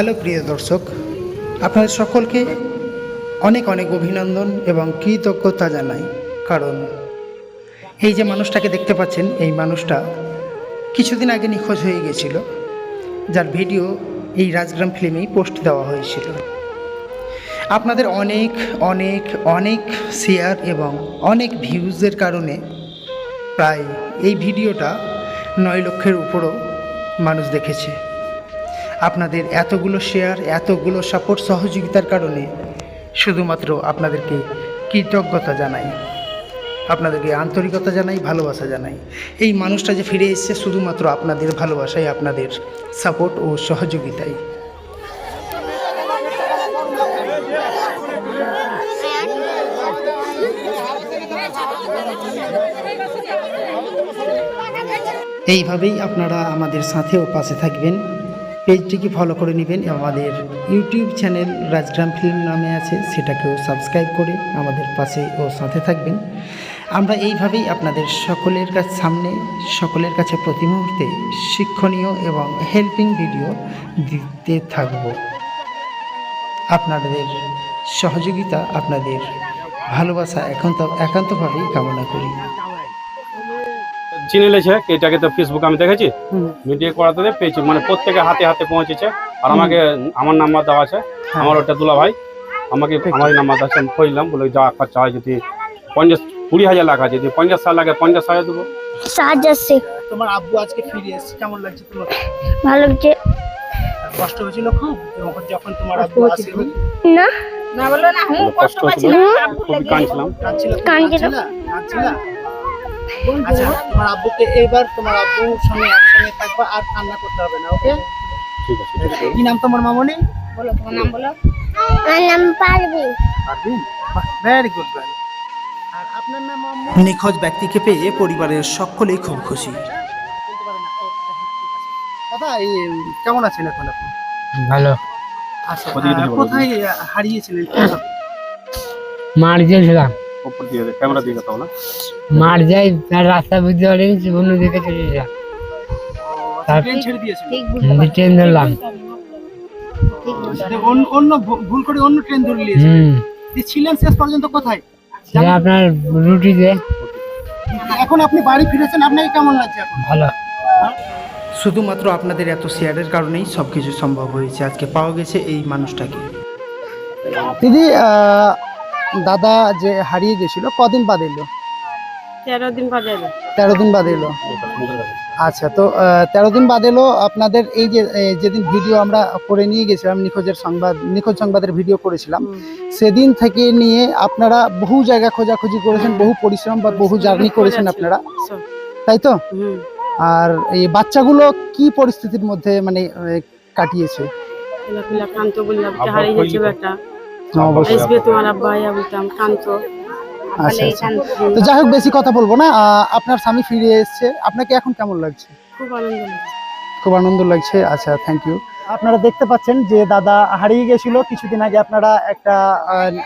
Hello, প্রিয় দর্শক। আপনাদের সকলকে অনেক অনেক অভিনন্দন এবং কৃতজ্ঞতা জানাই। কারণ এই যে মানুষটাকে দেখতে পাচ্ছেন, এই মানুষটা কিছুদিন আগে নিখোঁজ হয়ে গেছিল, যার ভিডিও এই রাজগ্রাম ফিল্মেই পোস্ট দেওয়া হয়েছিল। আপনাদের অনেক অনেক অনেক শেয়ার এবং অনেক ভিউজের কারণে প্রায় এই ভিডিওটা নয় লক্ষের উপরও মানুষ দেখেছে। আপনাদের এতগুলো শেয়ার এতগুলো সাপোর্ট সহযোগিতার কারণে শুধুমাত্র আপনাদেরকে কৃতজ্ঞতা জানাই, আপনাদেরকে আন্তরিকতা জানাই, ভালোবাসা জানাই। এই মানুষটা যে ফিরে এসেছে শুধুমাত্র আপনাদের ভালোবাসাই, আপনাদের সাপোর্ট ও সহযোগিতায় এইভাবেই আপনারা আমাদের সাথে ও পাশে থাকবেন। পেজটিকে ফলো করে নেবেন। আমাদের ইউটিউব চ্যানেল রাজগ্রাম ফিল্ম নামে আছে, সেটাকেও সাবস্ক্রাইব করে আমাদের পাশে ও সাথে থাকবেন। আমরা এইভাবেই আপনাদের সকলের কাছে, সামনে সকলের কাছে প্রতি মুহূর্তে শিক্ষণীয় এবং হেল্পিং ভিডিও দিতে থাকব। আপনাদের সহযোগিতা, আপনাদের ভালোবাসা একান্ত, একান্তভাবেই কামনা করি। চিনে লেছে এটাকে তো ফেসবুক আমি দেখেছি। মিডিয়া করাতে পেয়েছি মানে প্রত্যেকে হাতে হাতে পৌঁছেছে। আর আমাকে আমার নাম্বার দেওয়া আছে আমার ওটা দুলা ভাই আমাকে আমার নাম্বার আছে আমি খুঁজলাম বলে যা খরচা হয় যদি পঞ্চাশ কুড়ি হাজার লাখ আছে যদি পঞ্চাশ সাল লাগে পঞ্চাশ হাজার দেবো। সাহায্য তোমার আব্বু আজকে ফিরে এসেছে কেমন লাগছে তোমার? ভালো যে কষ্ট হয়েছিল খুব? যখন- তোমার আব্বু আসেনি? না। না বলো না হুম কষ্ট হচ্ছিল খুবই কাঁদছিলাম। আচ্ছা তোমার আব্বুকে এবার তোমার আব্বুর সঙ্গে একসঙ্গে থাকবা আর কান্না করতে হবে না ওকে? ঠিক আছে। কি নাম তোমার মামনি? বলো তোমার নাম বলো। আমার নাম পারবি পারবিন ভেরি গুড গার্ল আর আপনার নাম নিখোঁজ ব্যক্তিকে পেয়ে পরিবারের সকলেই খুব খুশি। দাদা এই কেমন আছেন এখন আপনি? ভালো। আচ্ছা। কোথায় হারিয়েছিলেন? মার গিয়েছিলাম। উপর দিয়ে ক্যামেরা দিয়ে কথা বলো মার যাই তার রাস্তা বুঝতে পারিনি অন্যদিকে চলে যেতাম তার- ট্রেন ধরলাম। ঠিক বুঝতে যে অন্য- অন্য ভুল করে অন্য ট্রেন ধরে যে ছিলেন শেষ পর্যন্ত কোথায়? আপনার রুটিতে এখন আপনি বাড়ি ফিরেছেন আপনাকে কেমন লাগছে এখন? ভালো। শুধুমাত্র আপনাদের এত শেয়ারের কারণেই সব কিছু সম্ভব হয়েছে। আজকে পাওয়া গেছে এই মানুষটাকে। দিদি দাদা যে হারিয়ে গেছিল কদিন বাদ এলো? তেরো দিন বাজে এলো। তেরো দিন বাদ এলো। আচ্ছা তো তেরো দিন বাদ এলো আপনাদের এই যে যেদিন ভিডিও আমরা করে নিয়ে গেছিলাম নিখোঁজের সংবাদ নিখোঁজ সংবাদের ভিডিও করেছিলাম সেদিন থেকে নিয়ে আপনারা বহু জায়গা খোঁজাখুঁজি করেছেন বহু পরিশ্রম বা বহু জার্নি করেছেন আপনারা। তাই তো? আর এই বাচ্চাগুলো কি পরিস্থিতির মধ্যে মানে কাটিয়েছে? তো? বলতাম কান্ত আচ্ছা আচ্ছা। তো যাই হোক বেশি কথা বলব না। আপনার স্বামী ফিরে এসেছে। আপনাকে এখন কেমন লাগছে? খুব আনন্দ লাগছে। খুব আনন্দ লাগছে। আচ্ছা থ্যাংক ইউ আপনারা দেখতে পাচ্ছেন যে দাদা হারিয়ে গেছিল। কিছুদিন আগে আপনারা একটা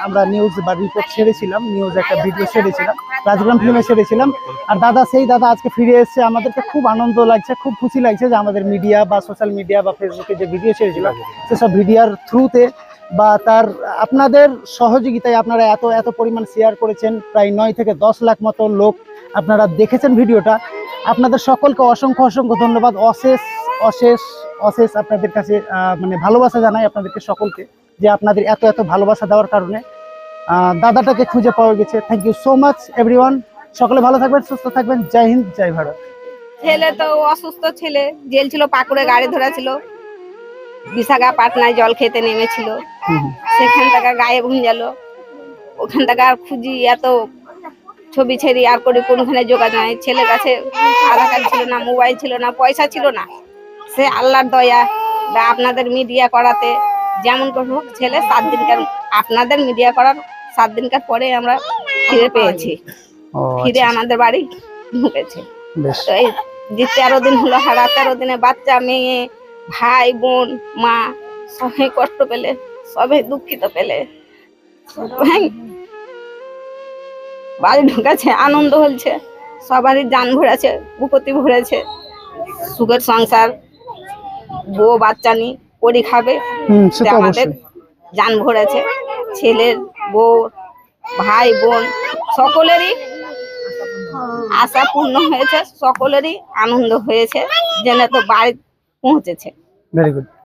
আমরা নিউজ বা রিপোর্ট ছেড়েছিলাম নিউজ একটা ভিডিও ছেড়েছিলাম রাজগ্রাম ফিল্মে ছেড়েছিলাম আর দাদা সেই দাদা আজকে ফিরে এসেছে। আমাদেরকে খুব আনন্দ লাগছে খুব খুশি লাগছে যে আমাদের মিডিয়া বা সোশ্যাল মিডিয়া বা ফেসবুকে যে ভিডিও ছেড়েছিলাম সেসব ভিডিওর থ্রুতে বা তার, আপনাদের সহযোগিতায় আপনারা এত এত পরিমাণ শেয়ার করেছেন, প্রায় নয় থেকে দশ লাখ মতো লোক আপনারা দেখেছেন ভিডিওটা। আপনাদের সকলকে অসংখ্য অসংখ্য ধন্যবাদ। অশেষ অশেষ অশেষ আপনাদের কাছে মানে ভালোবাসা জানাই আপনাদেরকে সকলকে, যে আপনাদের এত এত ভালোবাসা দেওয়ার কারণে। দাদাটাকে খুঁজে পাওয়া গেছে। Thank you so much everyone সকলে ভালো থাকবেন, সুস্থ থাকবেন। জয় হিন্দ, জয় ভারত। ছেলে তো অসুস্থ ছেলে। জেল ছিল, পাকুড়ে গাড়ি ধরেছিল। বিশাখাপাটনায় জল খেতে নেমেছিল। সেখান থেকে গায়ে ভুঞ্জালো ওখান থেকে আর খুঁজি এত ছবি ছেড়ি আর করে কোনখানে যোগাযোগ নাই। ছেলের কাছে আধার কার্ড ছিল না মোবাইল ছিল না পয়সা ছিল না। সে আল্লাহর দয়া বা আপনাদের মিডিয়া করাতে যেমন করে হোক ছেলে সাত দিনকার আপনাদের মিডিয়া করার সাত দিনকার পরে আমরা ফিরে পেয়েছি। ফিরে আচ্ছা, আমাদের বাড়ি ঢুকেছে। তো এই যে তেরো দিন হলো হারা তেরো দিনে বাচ্চা মেয়ে ভাই বোন মা সবাই কষ্ট পেলে সবাই দুঃখিত পেলে। সবাই বাড়ি ঢুকেছে আনন্দ হচ্ছে সবারই যান ভরেছে বুকতি ভরেছে সুখের সংসার বউ বাচ্চা নি করি খাবে আমাদের যান ভরেছে ছেলের বউ ভাই বোন সকলেরই আশা পূর্ণ হয়েছে সকলেরই আনন্দ হয়েছে যেন তো বাড়ি পৌঁছেছে। Very good